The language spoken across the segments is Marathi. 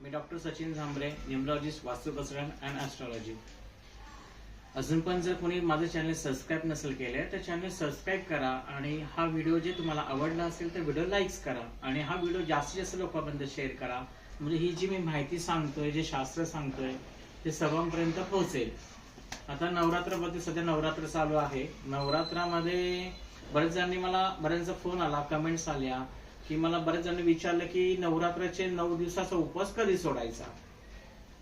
मी डॉक्टर सचिन झांबरे न्यूमलॉजिस्ट वास्तुकसरण अँड ॲस्ट्रॉलॉजी अजून पण जर कोणी माझं चॅनल सबस्क्राईब नसेल केले तर चॅनल सबस्क्राईब करा आणि हा व्हिडिओ जे तुम्हाला आवडला असेल तर व्हिडिओ लाईक्स करा आणि हा व्हिडिओ जास्तीत जास्त लोकांपर्यंत शेअर करा. म्हणजे ही जी मी माहिती सांगतोय जे शास्त्र सांगतोय ते सर्वांपर्यंत पोहोचेल. आता नवरात्रमध्ये सध्या नवरात्र चालू आहे. नवरात्रामध्ये बरेच जणांनी मला बऱ्याचदा फोन आला कमेंट्स आल्या. की मला बरेच जणांनी विचारलं की नवरात्राचे नऊ दिवसाचा उपवास कधी सोडायचा?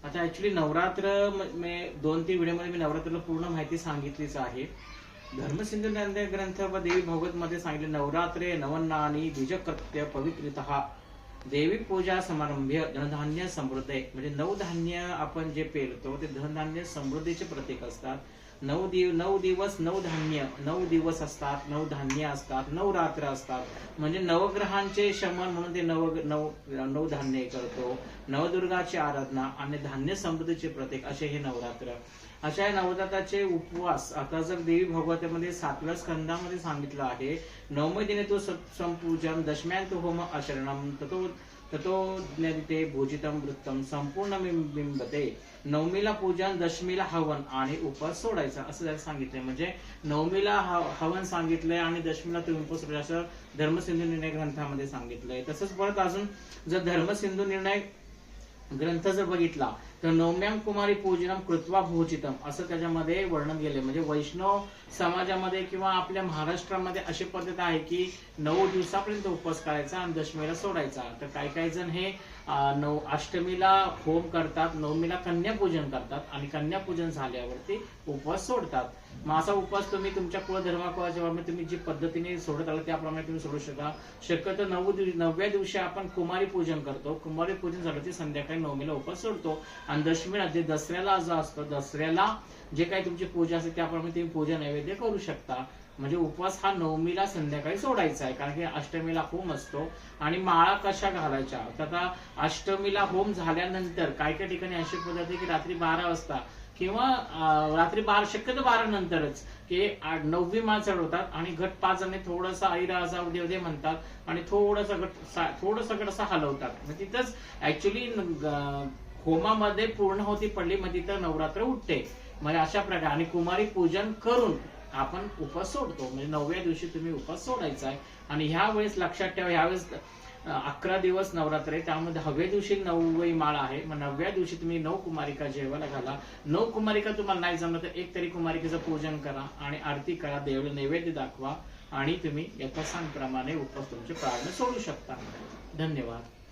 आता ऍक्च्युली नवरात्र दोन तीन व्हिडिओमध्ये मी नवरात्राला पूर्ण माहिती सांगितलीच आहे. धर्मसिंधू ज्ञानदेव ग्रंथ व देवी भागवत मध्ये सांगितले नवरात्रे नवनानी बीजकृत्य पवित्रित देवी पूजा समारंभ्य धनधान्य समृद्ध. म्हणजे नऊ धान्य आपण जे पेरतो ते धनधान्य समृद्धीचे प्रतीक असतात. नऊ दिव नऊ दिवस नऊ धान्य नऊ दिवस असतात नऊ धान्य असतात नऊ रात्र असतात. म्हणजे नवग्रहांचे शमन म्हणून ते नव नऊ नऊ धान्य करतो. नवदुर्गाची आराधना आणि धान्य समृद्धीचे प्रतीक असे हे नवरात्र. अशा या नवरात्राचे उपवास आता जर देवी भागवतामध्ये सातव्या स्कंदामध्ये सांगितलं आहे. नवमी दिने तो संपूजन दशम्यान तो होम आचरणम ततो ततो ज्ञाते भोजितम वृत्तम संपूर्ण बिंबते. नवमीला पूजन दशमीला हवन आणि उपवास सोडायचा. असं त्याला सांगितलंय. म्हणजे नवमीला हवन सांगितलंय आणि दशमीला तुम्ही उपवास सोडायचं धर्मसिंधू निर्णय ग्रंथामध्ये सांगितलंय. तसंच परत अजून जर धर्मसिंधू निर्णय ग्रंथ जर बघितला तर नवम्याम कुमारी पूजनम कृत्वा भोजितम असं त्याच्यामध्ये वर्णन केले म्हणजे वैष्णव समाजामध्ये किंवा आपल्या महाराष्ट्रामध्ये अशी पद्धत आहे की नऊ दिवसापर्यंत उपवास करायचा आणि दशमीला सोडायचा. तर काही काही जण हे नऊ अष्टमीला होम करतात नवमीला कन्यापूजन करतात आणि कन्यापूजन झाल्यावरती उपवास सोडतात. मग असा उपवास तुम्ही तुमच्या कुळधर्माकुळाच्या तुम्ही जी पद्धतीने सोडत आला त्याप्रमाणे तुम्ही सोडू शकता शक्यतो नऊ नवव्या दिवशी आपण कुमारी पूजन करतो. कुमारी पूजन झालं की संध्याकाळी नवमीला उपवास सोडतो. आणि दशमीला जे दसऱ्याला जो असतो दसऱ्याला जे काही तुमची पूजा असते त्याप्रमाणे तुम्ही पूजा नैवेद्य करू शकता. म्हणजे उपवास हा नवमीला संध्याकाळी सोडायचा आहे कारण की अष्टमीला होम असतो. आणि माळा कशा घालायच्या? तर आता अष्टमीला होम झाल्यानंतर काही काही ठिकाणी अशी पद्धत आहे की रात्री बारा वाजता किंवा रात्री बारा शक्यतो बारा नंतरच की आठ- नववी माळ चढवतात आणि घट पाच जणी थोडासा आईरा असा उद्या म्हणतात आणि थोडंसं घट थोडंसं घट असं हलवतात. मग तिथंच ऍक्च्युली होमामध्ये पूर्णहोती पडली मग तिथं नवरात्र उठते. म्हणजे अशा प्रकारे आणि कुमारी पूजन करून आपण उपास सोडतो. म्हणजे नवव्या दिवशी तुम्ही उपास सोडायचा आहे. आणि ह्या वेळेस लक्षात ठेवा ह्यावेळेस अकरा दिवस नवरात्र आहे. त्यामध्ये हव्या दिवशी नववी माळ आहे. मग नवव्या दिवशी तुम्ही नऊ कुमारिका जेवायला घाला. नऊ कुमारिका तुम्हाला नाही जमलं तर एक तरी कुमारिकेचं पूजन करा आणि आरती करा देव नैवेद्य दाखवा आणि तुम्ही यथासांगप्रमाणे उपवास तुमचे प्रार्थना सोडू शकता. धन्यवाद.